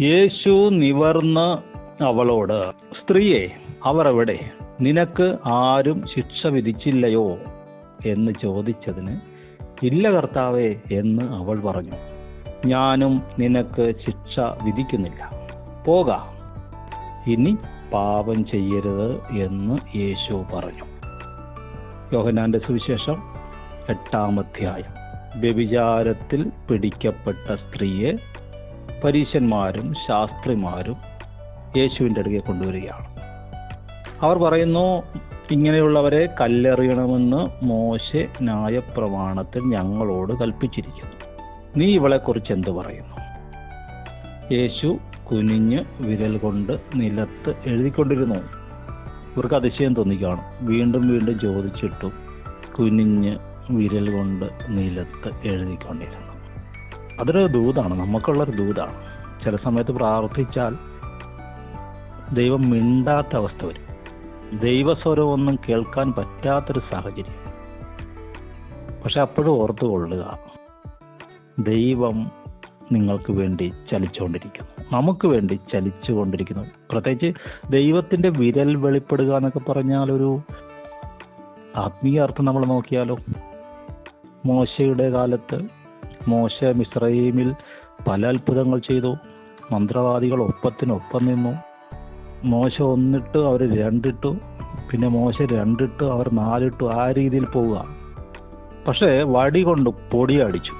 യേശു നിവർന്ന് അവളോട് സ്ത്രീയെ അവർ അവിടെ നിനക്ക് ആരും ശിക്ഷ വിധിച്ചില്ലയോ? എന്ന് ചോദിച്ചതിന് ഇല്ല കർത്താവേ എന്ന് അവൾ പറഞ്ഞു. ഞാനും നിനക്ക് ശിക്ഷ വിധിക്കുന്നില്ല. പോക. ഇനി പാപം ചെയ്യരുത് എന്ന് യേശു പറഞ്ഞു. യോഹനാന്റെ സുവിശേഷം എട്ടാമധ്യായം വ്യഭിചാരത്തിൽ പിടിക്കപ്പെട്ട സ്ത്രീയെ പരീശന്മാരും ശാസ്ത്രിമാരും യേശുവിന്റെ അടുക്കെ കൊണ്ടുവരികയാണ്. അവർ പറയുന്നു ഇങ്ങനെയുള്ളവരെ കല്ലെറിയണമെന്ന് മോശെ ന്യായപ്രമാണത്തിൽ ഞങ്ങളോട് കൽപ്പിച്ചിരിക്കുന്നു. നീ ഇവളെക്കുറിച്ച് എന്ത് പറയുന്നു? യേശു കുനിഞ്ഞ് വിരൽ കൊണ്ട് നിലത്ത് എഴുതിക്കൊണ്ടിരുന്നു. ഇവർക്ക് അതിശയം തോന്നിക്കാണും. വീണ്ടും വീണ്ടും ചോദിച്ചിട്ടും കുനിഞ്ഞ് വിരൽ കൊണ്ട് നിലത്ത് എഴുതിക്കൊണ്ടിരുന്നു. അതൊരു ദൂതാണ് നമുക്കുള്ളൊരു ദൂതാണ്. ചില സമയത്ത് പ്രാർത്ഥിച്ചാൽ ദൈവം മിണ്ടാത്ത അവസ്ഥ വരും. ദൈവസ്വരമൊന്നും കേൾക്കാൻ പറ്റാത്തൊരു സാഹചര്യം. പക്ഷെ അപ്പോഴും ഓർത്തു കൊള്ളുക ദൈവം നിങ്ങൾക്ക് വേണ്ടി ചലിച്ചുകൊണ്ടിരിക്കുന്നു. നമുക്ക് വേണ്ടി ചലിച്ചുകൊണ്ടിരിക്കുന്നു. പ്രത്യേകിച്ച് ദൈവത്തിന്റെ വിരൽ വെളിപ്പെടുക എന്നൊക്കെ പറഞ്ഞാൽ ഒരു ആത്മീയ അർത്ഥം നമ്മൾ നോക്കിയാലോ? മോശയുടെ കാലത്ത് മോശ മിസ്രൈമിൽ പല അത്ഭുതങ്ങൾ ചെയ്തു. മന്ത്രവാദികൾ ഒപ്പത്തിനൊപ്പം നിന്നു. മോശ ഒന്നിട്ട് അവർ രണ്ടിട്ടു. പിന്നെ മോശ രണ്ടിട്ട് അവർ നാലിട്ടു. ആ രീതിയിൽ പോവുക. പക്ഷേ വടി കൊണ്ട് പൊടിയടിച്ചു.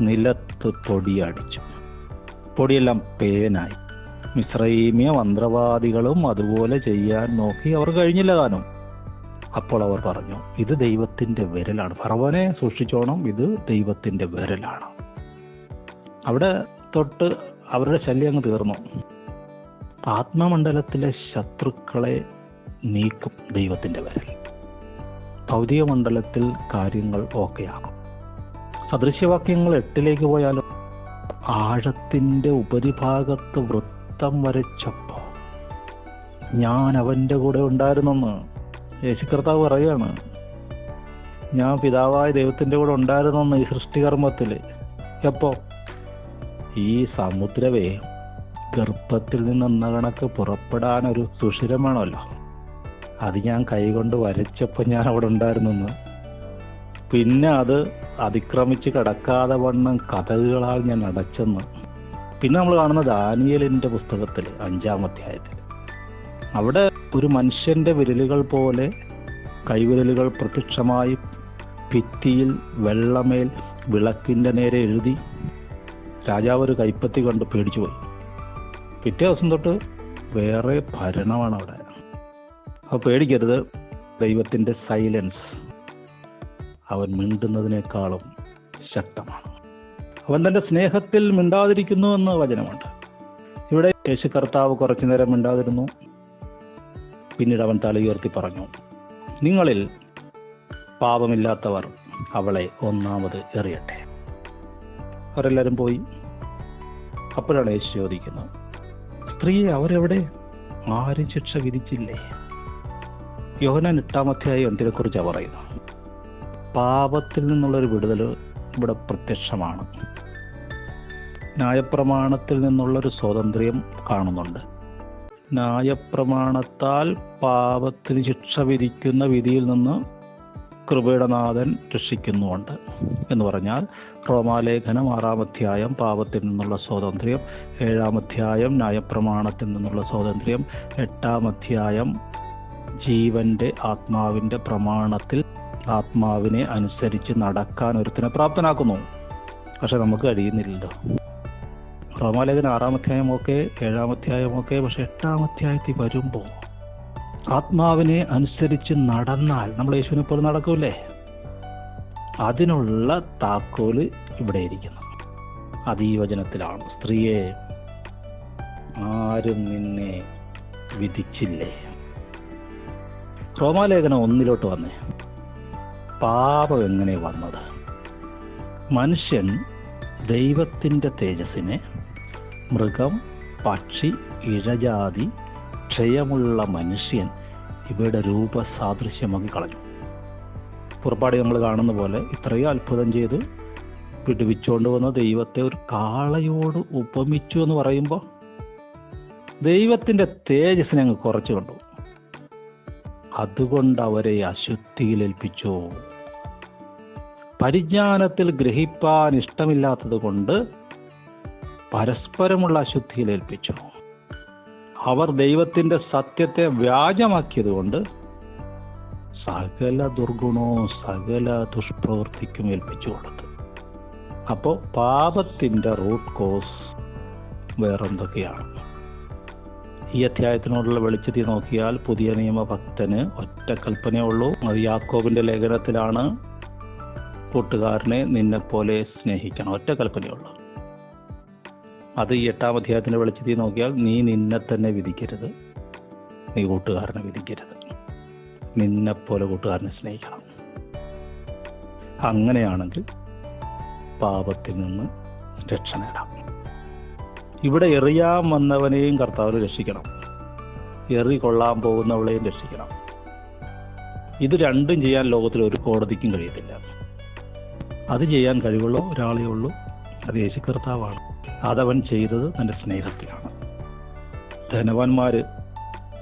നിലത്ത് പൊടിയടിച്ചു. പൊടിയെല്ലാം പേനായി. മിശ്രൈമിയ മന്ത്രവാദികളും അതുപോലെ ചെയ്യാൻ നോക്കി. അവർ കഴിഞ്ഞില്ല താനും. അപ്പോൾ അവർ പറഞ്ഞു ഇത് ദൈവത്തിന്റെ വിരലാണ്. ഫറവനെ സൂക്ഷിച്ചോണം ഇത് ദൈവത്തിന്റെ വിരലാണ്. അവിടെ തൊട്ട് അവരുടെ ശല്യം അങ്ങ് തീർന്നു. ആത്മമണ്ഡലത്തിലെ ശത്രുക്കളെ നീക്കും ദൈവത്തിന്റെ വിരൽ. ഭൗതിക മണ്ഡലത്തിൽ കാര്യങ്ങൾ ഓക്കെയാകും. സദൃശ്യവാക്യങ്ങൾ എട്ടിലേക്ക് പോയാലും ആഴത്തിന്റെ ഉപരിഭാഗത്ത് വൃത്തം വരച്ചപ്പോൾ ഞാൻ അവന്റെ കൂടെ ഉണ്ടായിരുന്നെന്ന് യേശുകർത്താവ് പറയാണ് ഞാൻ പിതാവായ ദൈവത്തിന്റെ കൂടെ ഉണ്ടായിരുന്നെന്ന് ഈ സൃഷ്ടികർമ്മത്തിൽ. എപ്പോ? ഈ സമുദ്രവേ ഗർഭത്തിൽ നിന്ന് എന്ന കണക്ക് പുറപ്പെടാനൊരു സുഷിരം വേണമല്ലോ. അത് ഞാൻ കൈകൊണ്ട് വരച്ചപ്പോൾ ഞാൻ അവിടെ ഉണ്ടായിരുന്നെന്ന്. പിന്നെ അത് അതിക്രമിച്ച് കിടക്കാതെ വണ്ണം കഥകളാൽ ഞാൻ അടച്ചെന്ന്. പിന്നെ നമ്മൾ കാണുന്ന ദാനിയലിന്റെ പുസ്തകത്തിൽ അഞ്ചാം അധ്യായത്തിൽ അവിടെ ഒരു മനുഷ്യന്റെ വിരലുകൾ പോലെ കൈവിരലുകൾ പ്രത്യക്ഷമായി ഭിത്തിയിൽ വെള്ളമേൽ വിളക്കിന്റെ നേരെ എഴുതി രാജാവ് ഒരു കൈപ്പത്തി കണ്ട് പേടിച്ചു പോയി. പിറ്റേ ദിവസം തൊട്ട് വേറെ ഭരണമാണ് അവിടെ. അപ്പോൾ പേടിക്കരുത് ദൈവത്തിന്റെ സൈലൻസ്. അവൻ മിണ്ടുന്നതിനേക്കാളും ശക്തമാണ്. അവൻ തന്റെ സ്നേഹത്തിൽ മിണ്ടാതിരിക്കുന്നു എന്ന് വചനമുണ്ട്. ഇവിടെ യേശു കർത്താവ് കുറച്ചു നേരം മിണ്ടാതിരുന്നു. പിന്നീട് അവൻ തലയുയർത്തി പറഞ്ഞു നിങ്ങളിൽ പാപമില്ലാത്തവർ അവളെ ഒന്നാമത് എറിയട്ടെ. അവരെല്ലാവരും പോയി. അപ്പോഴാണ് യേശു ചോദിക്കുന്നത് സ്ത്രീയെ അവരെവിടെ? ആരും ശിക്ഷ വിധിച്ചില്ലേ? യോഹനാൻ എട്ടാമധ്യായ എന്തിനെക്കുറിച്ചാണ് പറയുന്നത്. പാപത്തിൽ നിന്നുള്ളൊരു വിടുതൽ ഇവിടെ പ്രത്യക്ഷമാണ്. ന്യായപ്രമാണത്തിൽ നിന്നുള്ളൊരു സ്വാതന്ത്ര്യം കാണുന്നുണ്ട്. ന്യായപ്രമാണത്താൽ പാപത്തിന് ശിക്ഷ വിധിക്കുന്ന വിധിയിൽ നിന്ന് കൃപയുടെ നാഥൻ രക്ഷിക്കുന്നുമുണ്ട് എന്ന് പറഞ്ഞാൽ റോമാലേഖനം ആറാം അധ്യായം പാപത്തിൽ നിന്നുള്ള സ്വാതന്ത്ര്യം ഏഴാം അധ്യായം ന്യായപ്രമാണത്തിൽ നിന്നുള്ള സ്വാതന്ത്ര്യം എട്ടാം അധ്യായം ജീവന്റെ ആത്മാവിന്റെ പ്രമാണത്തിൽ ആത്മാവിനെ അനുസരിച്ച് നടക്കാൻ ഒരുത്തിനെ പ്രാപ്തനാക്കുന്നു. പക്ഷെ നമുക്ക് കഴിയുന്നില്ലല്ലോ. റോമാലേഖനം ഏഴാം അധ്യായമൊക്കെ പക്ഷെ എട്ടാം അധ്യായത്തിൽ വരുമ്പോൾ ആത്മാവിനെ അനുസരിച്ച് നടന്നാൽ നമ്മൾ യേശുവിനെ പോലെ നടക്കൂലേ? അതിനുള്ള താക്കോൽ ഇവിടെ ഇരിക്കുന്നു. അത് ഈ വചനത്തിലാണ്. സ്ത്രീയെ ആരും നിന്നെ വിധിച്ചില്ലേ? റോമാലേഖനം ഒന്നിലോട്ട് വന്നേ. പാപം എങ്ങനെ വന്നത്? മനുഷ്യൻ ദൈവത്തിന്റെ തേജസ്സിനെ മൃഗം പക്ഷി ഇഴജാതി ക്ഷയമുള്ള മനുഷ്യൻ ഇവയുടെ രൂപസാദൃശ്യമാക്കി കളഞ്ഞു. പുറപ്പാട് നമ്മൾ കാണുന്ന പോലെ ഇത്രയും അത്ഭുതം ചെയ്ത് വിടുവിച്ചുകൊണ്ട് വന്ന ദൈവത്തെ ഒരു കാളയോട് ഉപമിച്ചു എന്ന് പറയുമ്പോൾ ദൈവത്തിന്റെ തേജസ്സിനെ അങ്ങ് കുറച്ചു കണ്ടു. അതുകൊണ്ട് അവരെ അശുദ്ധിയിൽ ഏൽപ്പിച്ചു. പരിജ്ഞാനത്തിൽ ഗ്രഹിപ്പാൻ ഇഷ്ടമില്ലാത്തത് കൊണ്ട് പരസ്പരമുള്ള അശുദ്ധിയിൽ ഏൽപ്പിച്ചു. അവർ ദൈവത്തിന്റെ സത്യത്തെ വ്യാജമാക്കിയതുകൊണ്ട് സകല ദുർഗുണവും സകല ദുഷ്പ്രവൃത്തിക്കും ഏൽപ്പിച്ചു കൊടുത്തു. അപ്പോൾ പാപത്തിന്റെ റൂട്ട് കോസ് വേറെന്തൊക്കെയാണ്? ഈ അധ്യായത്തിനോടുള്ള വെളിച്ചത്തിൽ നോക്കിയാൽ പുതിയ നിയമഭക്തന് ഒറ്റ കൽപ്പനയേ ഉള്ളൂ. അത് യാക്കോബിന്റെ ലേഖനത്തിലാണ്. കൂട്ടുകാരനെ നിന്നെപ്പോലെ സ്നേഹിക്കണം. ഒറ്റ കൽപ്പനയേ ഉള്ളൂ. അത് ഈ എട്ടാം അധ്യായത്തിന്റെ വെളിച്ചത്തിൽ നോക്കിയാൽ നീ നിന്നെ തന്നെ വിധിക്കരുത്. നീ കൂട്ടുകാരനെ വിധിക്കരുത്. നിന്നെപ്പോലെ കൂട്ടുകാരനെ സ്നേഹിക്കണം. അങ്ങനെയാണെങ്കിൽ പാപത്തിൽ നിന്ന് രക്ഷ നേടാം. ഇവിടെ എറിയാൻ വന്നവനെയും കർത്താവിനെ രക്ഷിക്കണം. എറി കൊള്ളാൻ പോകുന്നവളെയും രക്ഷിക്കണം. ഇത് രണ്ടും ചെയ്യാൻ ലോകത്തിൽ ഒരു കോടതിക്കും കഴിയത്തില്ല. അത് ചെയ്യാൻ കഴിവുള്ള ഒരാളേ ഉള്ളൂ. അത് യേശു കർത്താവാണ്. അതവൻ ചെയ്തത് തന്റെ സ്നേഹത്തിലാണ്. ധനവാന്മാർ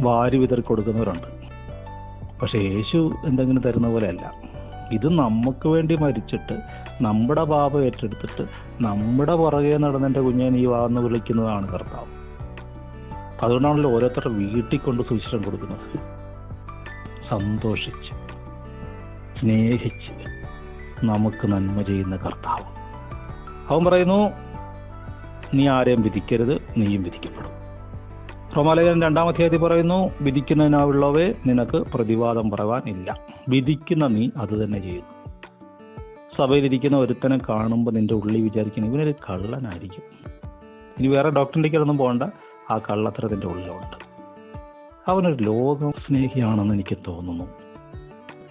വാരി വിതറി കൊടുക്കുന്നവരുണ്ട്. പക്ഷെ യേശു എന്തെങ്കിലും തരുന്ന പോലെയല്ല. ഇത് നമുക്ക് വേണ്ടി മരിച്ചിട്ട് നമ്മുടെ പാപം ഏറ്റെടുത്തിട്ട് നമ്മുടെ പുറകെ നടന്നെന്റെ കുഞ്ഞെ നീ വാന്ന് വിളിക്കുന്നതാണ് കർത്താവ്. അതുകൊണ്ടാണല്ലോ ഓരോരുത്തരുടെ വീട്ടിൽ കൊണ്ട് സുശീലം കൊടുക്കുന്നത്. സന്തോഷിച്ച് സ്നേഹിച്ച് നമുക്ക് നന്മ ചെയ്യുന്ന കർത്താവ്. അവൻ പറയുന്നു നീ ആരെയും വിധിക്കരുത് നീയും വിധിക്കപ്പെടും. റോമാലേഖനം രണ്ടാം അധ്യായത്തിൽ പറയുന്നു വിധിക്കുന്നതിനാവുള്ളവേ നിനക്ക് പ്രതിവാദം പറയാൻ ഇല്ല. വിധിക്കുന്ന നീ അത് തന്നെ ചെയ്യുന്നു. സഭയിലിരിക്കുന്ന ഒരുത്തനെ കാണുമ്പോൾ നിന്റെ ഉള്ളിൽ വിചാരിക്കുന്നു ഇവനൊരു കള്ളനായിരിക്കും. ഇനി വേറെ ഡോക്ടറിന്റെ ഒന്നും പോകണ്ട ആ കള്ളത്തരത്തിന്റെ ഉള്ളിലുണ്ട്. അവനൊരു ലോക സ്നേഹിയാണെന്ന് എനിക്ക് തോന്നുന്നു.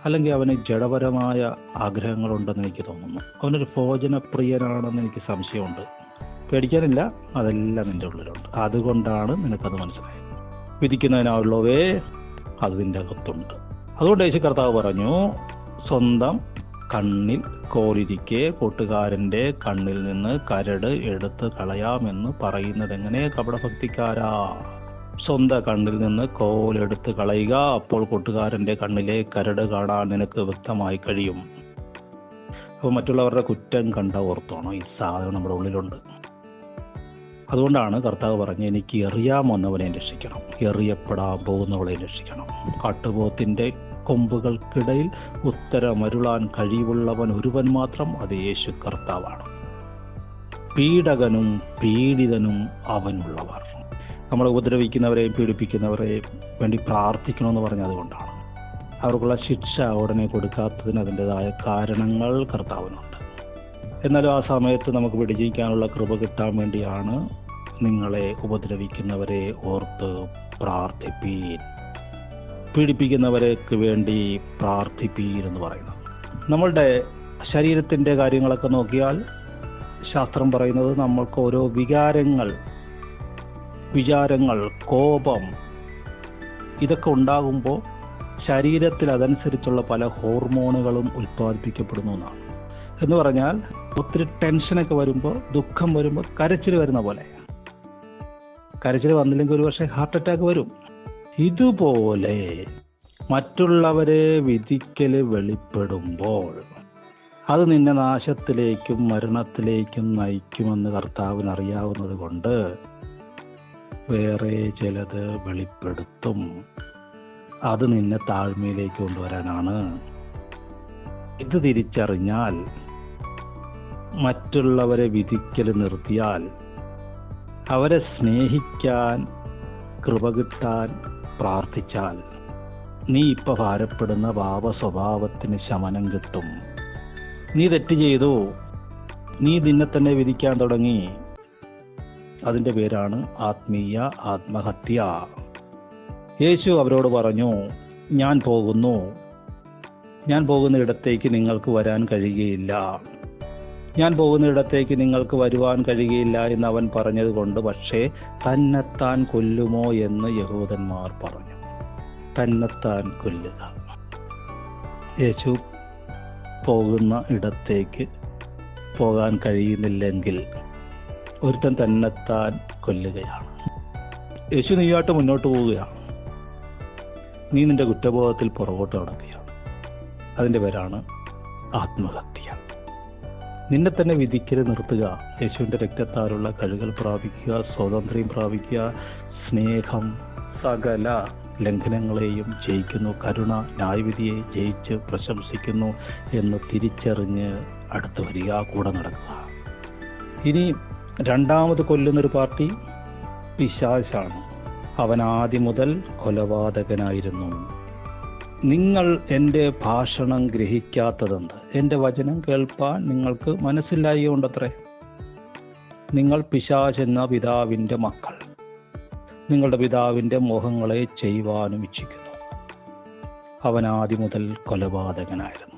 അല്ലെങ്കിൽ അവന് ജഡപരമായ ആഗ്രഹങ്ങളുണ്ടെന്ന് എനിക്ക് തോന്നുന്നു. അവനൊരു ഭോജനപ്രിയനാണെന്ന് എനിക്ക് സംശയമുണ്ട്. പേടിക്കാനില്ല. അതെല്ലാം നിന്റെ ഉള്ളിലുണ്ട്. അതുകൊണ്ടാണ് നിനക്കത് മനസ്സിലായത്. വിധിക്കുന്നതിനാവുള്ളവേ അത് നിന്റെ അകത്തുണ്ട്. അതുകൊണ്ട് യേശു കർത്താവ് പറഞ്ഞു സ്വന്തം കണ്ണിൽ കോലിരിക്കെ കൂട്ടുകാരന്റെ കണ്ണിൽ നിന്ന് കരട് എടുത്ത് കളയാമെന്ന് പറയുന്നത് എങ്ങനെ? കപടഭക്തിക്കാരാ. സ്വന്തം കണ്ണിൽ നിന്ന് കോലെടുത്ത് കളയുക അപ്പോൾ കൂട്ടുകാരന്റെ കണ്ണിലെ കരട് കാണാൻ നിനക്ക് വ്യക്തമായി കഴിയും. അപ്പോൾ മറ്റുള്ളവരുടെ കുറ്റം കണ്ട ഓർത്തോണം ഈ സാധനം നമ്മുടെ ഉള്ളിലുണ്ട്. അതുകൊണ്ടാണ് കർത്താവ് പറഞ്ഞ് എനിക്ക് എറിയാമെന്നവനെ രക്ഷിക്കണം. എറിയപ്പെടാൻ പോകുന്നവളെ രക്ഷിക്കണം. കാട്ടുപോത്തിന്റെ കൊമ്പുകൾക്കിടയിൽ ഉത്തരമരുളാൻ കഴിവുള്ളവൻ ഒരുവൻ മാത്രം അത് യേശു കർത്താവാണ്. പീഡകനും പീഡിതനും അവനുള്ളവർ. നമ്മളെ ഉപദ്രവിക്കുന്നവരെയും പീഡിപ്പിക്കുന്നവരെയും വേണ്ടി പ്രാർത്ഥിക്കണമെന്ന് പറഞ്ഞത് അതുകൊണ്ടാണ്. അവർക്കുള്ള ശിക്ഷ ഉടനെ കൊടുക്കാത്തതിന് അതിന്റെതായ കാരണങ്ങൾ കർത്താവിനുണ്ട്. എന്നാലും ആ സമയത്ത് നമുക്ക് വിടിജിക്കാനുള്ള കൃപ കിട്ടാൻ വേണ്ടിയാണ് നിങ്ങളെ ഉപദ്രവിക്കുന്നവരെ ഓർത്ത് പ്രാർത്ഥിപ്പീൻ പീഡിപ്പിക്കുന്നവർക്ക് വേണ്ടി പ്രാർത്ഥിപ്പീൻ എന്ന് പറയുന്നത്. നമ്മളുടെ ശരീരത്തിന്റെ കാര്യങ്ങളൊക്കെ നോക്കിയാൽ ശാസ്ത്രം പറയുന്നത് നമ്മൾക്ക് ഓരോ വികാരങ്ങൾ വിചാരങ്ങൾ കോപം ഇതൊക്കെ ഉണ്ടാകുമ്പോൾ ശരീരത്തിൽ അതനുസരിച്ചുള്ള പല ഹോർമോണുകളും ഉൽപ്പാദിപ്പിക്കപ്പെടുന്നു എന്നാണ്. എന്ന് പറഞ്ഞാൽ ഒത്തിരി ടെൻഷനൊക്കെ വരുമ്പോൾ ദുഃഖം വരുമ്പോൾ കരച്ചിൽ വരുന്ന പോലെ. കരച്ചിൽ വന്നില്ലെങ്കിൽ ഒരു പക്ഷേ ഹാർട്ട് അറ്റാക്ക് വരും. ഇതുപോലെ മറ്റുള്ളവരെ വിധിക്കൽ വെളിപ്പെടുമ്പോൾ അത് നിന്നെ നാശത്തിലേക്കും മരണത്തിലേക്കും നയിക്കുമെന്ന് കർത്താവിന് അറിയാവുന്നത് കൊണ്ട് വേറെ ചിലത് വെളിപ്പെടുത്തും. അത് നിന്നെ താഴ്മയിലേക്ക് കൊണ്ടുവരാനാണ്. ഇത് തിരിച്ചറിഞ്ഞാൽ മറ്റുള്ളവരെ വിധിക്കൽ നിർത്തിയാൽ അവരെ സ്നേഹിക്കാൻ കൃപ കിട്ടാൻ പ്രാർത്ഥിച്ചാൽ നീ ഇപ്പം ഭാരപ്പെടുന്ന പാപ സ്വഭാവത്തിന് ശമനം കിട്ടും. നീ തെറ്റ് ചെയ്തു. നീ നിന്നെ തന്നെ വിധിക്കാൻ തുടങ്ങി. അതിന്റെ പേരാണ് ആത്മീയ ആത്മഹത്യ. യേശു അവരോട് പറഞ്ഞു ഞാൻ പോകുന്നു. ഞാൻ പോകുന്ന ഇടത്തേക്ക് നിങ്ങൾക്ക് വരാൻ കഴിയുകയില്ല. ഞാൻ പോകുന്ന ഇടത്തേക്ക് നിങ്ങൾക്ക് വരുവാൻ കഴിയുകയില്ല എന്ന് അവൻ പറഞ്ഞതുകൊണ്ട് പക്ഷേ തന്നെത്താൻ കൊല്ലുമോ എന്ന് യഹൂദന്മാർ പറഞ്ഞു. തന്നെത്താൻ കൊല്ലുക. യേശു പോകുന്ന ഇടത്തേക്ക് പോകാൻ കഴിയുന്നില്ലെങ്കിൽ ഒരുത്തൻ തന്നെത്താൻ കൊല്ലുകയാണ്. യേശു നീയായിട്ട് മുന്നോട്ട് പോവുകയാണ്. നീ നിന്റെ കുറ്റബോധത്തിൽ പുറകോട്ട് നടക്കുകയാണ്. അതിന്റെ പേരാണ് ആത്മഹത്യ. നിന്നെ തന്നെ വിധിക്കരെ നിർത്തുക. യേശുവിന്റെ രക്തത്താലുള്ള കഴുകൽ പ്രാപിക്കുക സ്വാതന്ത്ര്യം പ്രാപിക്കുക സ്നേഹം സകല ലംഘനങ്ങളെയും ജയിക്കുന്നു. കരുണ ന്യായവിധിയെ ജയിച്ച് പ്രശംസിക്കുന്നു എന്ന് തിരിച്ചറിഞ്ഞ് അടുത്ത് വരിക കൂടെ നടക്കുക. ഇനി രണ്ടാമത് കൊല്ലുന്നൊരു പാർട്ടി പിശാശാണ്. അവൻ ആദ്യം മുതൽ കൊലപാതകനായിരുന്നു. നിങ്ങൾ എന്റെ ഭാഷണം ഗ്രഹിക്കാത്തതെന്ത്? എന്റെ വചനം കേൾപ്പാൻ നിങ്ങൾക്ക് മനസ്സിലായിക്കൊണ്ടത്രേ നിങ്ങൾ പിശാചെന്ന പിതാവിന്റെ മക്കൾ. നിങ്ങളുടെ പിതാവിന്റെ മോഹങ്ങളെ ചെയ്യുവാനും ഇച്ഛിക്കുന്നു. അവൻ ആദ്യം മുതൽ കൊലപാതകനായിരുന്നു.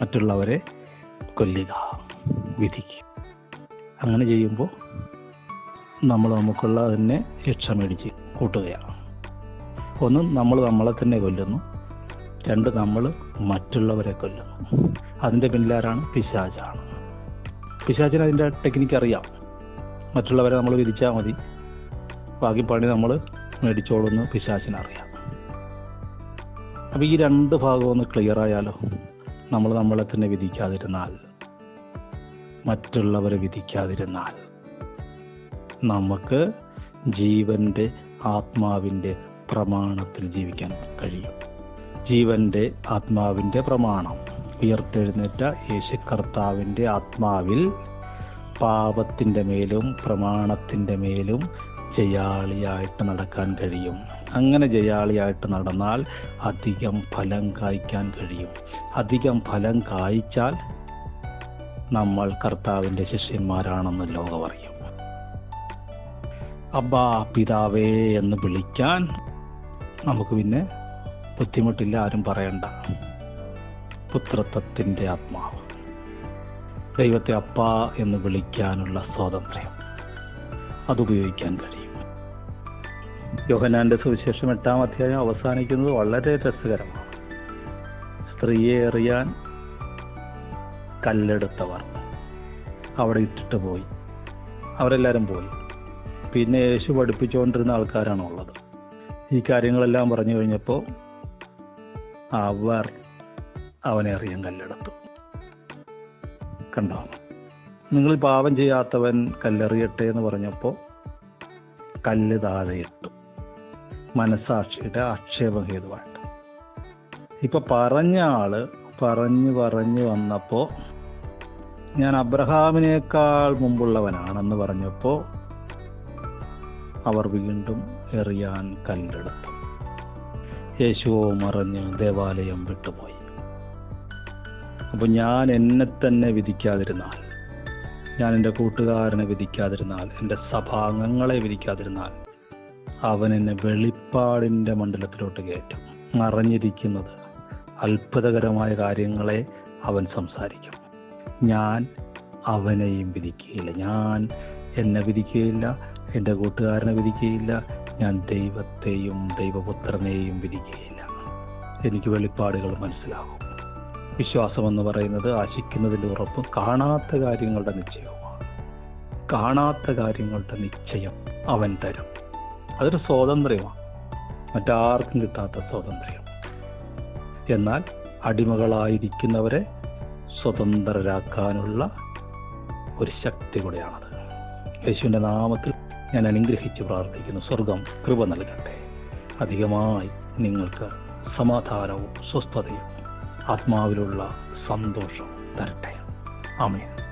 മറ്റുള്ളവരെ കൊല്ലുക വിധിക്കുക. അങ്ങനെ ചെയ്യുമ്പോൾ നമ്മൾ നമുക്കുള്ള തന്നെ രക്ഷ മേടിച്ച് കൂട്ടുകയാണ്. ഒന്ന് നമ്മൾ നമ്മളെ തന്നെ കൊല്ലുന്നു. രണ്ട് നമ്മൾ മറ്റുള്ളവരെ കൊല്ലുന്നു അതിന്റെ പിന്നിലാരാണ്? പിശാചാണ്. പിശാചിന് അതിന്റെ ടെക്നിക്ക് അറിയാം. മറ്റുള്ളവരെ നമ്മൾ വിധിച്ചാൽ മതി. ബാക്കി പണി നമ്മൾ മേടിച്ചോളുന്നു പിശാചിനറിയാം അപ്പോൾ ഈ രണ്ട് ഭാഗം ഒന്ന് ക്ലിയർ ആയാലോ? നമ്മൾ നമ്മളെ തന്നെ വിധിക്കാതിരുന്നാൽ. മറ്റുള്ളവരെ വിധിക്കാതിരുന്നാൽ. നമുക്ക് ജീവന്റെ ആത്മാവിന്റെ പ്രമാണത്തിൽ ജീവിക്കാൻ കഴിയും. ജീവന്റെ ആത്മാവിന്റെ പ്രമാണം. ഉയർത്തെഴുന്നേറ്റ യേശു കർത്താവിന്റെ ആത്മാവിൽ പാപത്തിന്റെ മേലും പ്രമാണത്തിന്റെ മേലും ജയാളിയായിട്ട് നടക്കാൻ കഴിയും. അങ്ങനെ ജയാളിയായിട്ട് നടന്നാൽ അധികം ഫലം കായ്ക്കാൻ കഴിയും. അധികം ഫലം കായ്ച്ചാൽ നമ്മൾ കർത്താവിന്റെ ശിഷ്യന്മാരാണെന്ന് ലോകം അറിയും. അബ്ബാ പിതാവേ എന്ന് വിളിക്കാൻ നമുക്ക് പിന്നെ ബുദ്ധിമുട്ടില്ല ആരും പറയണ്ട. പുത്രത്വത്തിന്റെ ആത്മാവ്. ദൈവത്തെ അപ്പ എന്ന് വിളിക്കാനുള്ള സ്വാതന്ത്ര്യം അതുപയോഗിക്കാൻ കഴിയും. യോഹനാന്റെ സുവിശേഷം എട്ടാം അധ്യായം അവസാനിക്കുന്നത് വളരെ രസകരമാണ്. സ്ത്രീയെ എറിയാൻ കല്ലെടുത്തവർ. അവിടെ ഇട്ടിട്ട് പോയി. അവരെല്ലാവരും പോയി. പിന്നെ യേശു പഠിപ്പിച്ചുകൊണ്ടിരുന്ന ആൾക്കാരാണുള്ളത് ഈ കാര്യങ്ങളെല്ലാം പറഞ്ഞു കഴിഞ്ഞപ്പോൾ അവർ അവനെ അറിയാൻ കല്ലെടുത്തു. കണ്ടോ? നിങ്ങൾ പാപം ചെയ്യാത്തവൻ കല്ലെറിയട്ടെ എന്ന് പറഞ്ഞപ്പോൾ കല്ല് താഴെയിട്ടു മനസാക്ഷിയുടെ ആക്ഷേപഹേതുവായിട്ട് ഇപ്പൊ പറഞ്ഞ ആൾ പറഞ്ഞു പറഞ്ഞു വന്നപ്പോൾ ഞാൻ അബ്രഹാമിനേക്കാൾ മുമ്പുള്ളവനാണെന്ന് പറഞ്ഞപ്പോൾ അവർ വീണ്ടും എറിയാൻ കല്ലെടുത്തു. യേശുവോ മറഞ്ഞ് ദേവാലയം വിട്ടുപോയി. അപ്പോൾ ഞാൻ എന്നെ തന്നെ വിധിക്കാതിരുന്നാൽ ഞാൻ എന്റെ കൂട്ടുകാരനെ വിധിക്കാതിരുന്നാൽ എന്റെ സഭാംഗങ്ങളെ വിധിക്കാതിരുന്നാൽ അവൻ എന്നെ വെളിപ്പാടിന്റെ മണ്ഡലത്തിലോട്ട് കയറ്റും. മറഞ്ഞിരിക്കുന്നത് അത്ഭുതകരമായ കാര്യങ്ങളെ അവൻ സംസാരിക്കും. ഞാൻ അവനെയും വിധിക്കുകയില്ല. ഞാൻ എന്നെ വിധിക്കുകയില്ല എന്റെ കൂട്ടുകാരനെ വിധിക്കുകയില്ല ഞാൻ ദൈവത്തെയും ദൈവപുത്രനെയും വിരിക്കുകയില്ല എനിക്ക് വെളിപ്പാടുകൾ മനസ്സിലാകും. വിശ്വാസമെന്ന് പറയുന്നത് ആശിക്കുന്നതിന്റെ ഉറപ്പ് കാണാത്ത കാര്യങ്ങളുടെ നിശ്ചയവുമാണ്. കാണാത്ത കാര്യങ്ങളുടെ നിശ്ചയം അവൻ തരും. അതൊരു സ്വാതന്ത്ര്യമാണ്. മറ്റാർക്കും കിട്ടാത്ത സ്വാതന്ത്ര്യം. എന്നാൽ അടിമകളായിരിക്കുന്നവരെ സ്വതന്ത്രരാക്കാനുള്ള ഒരു ശക്തി കൂടെയാണത്. യേശുവിന്റെ നാമത്തിൽ ഞാൻ അനുഗ്രഹിച്ച് പ്രാർത്ഥിക്കുന്നു. സ്വർഗം കൃപ നൽകട്ടെ. അധികമായി നിങ്ങൾക്ക് സമാധാനവും സ്വസ്ഥതയും ആത്മാവിലുള്ള സന്തോഷം തരട്ടെ. ആമേൻ.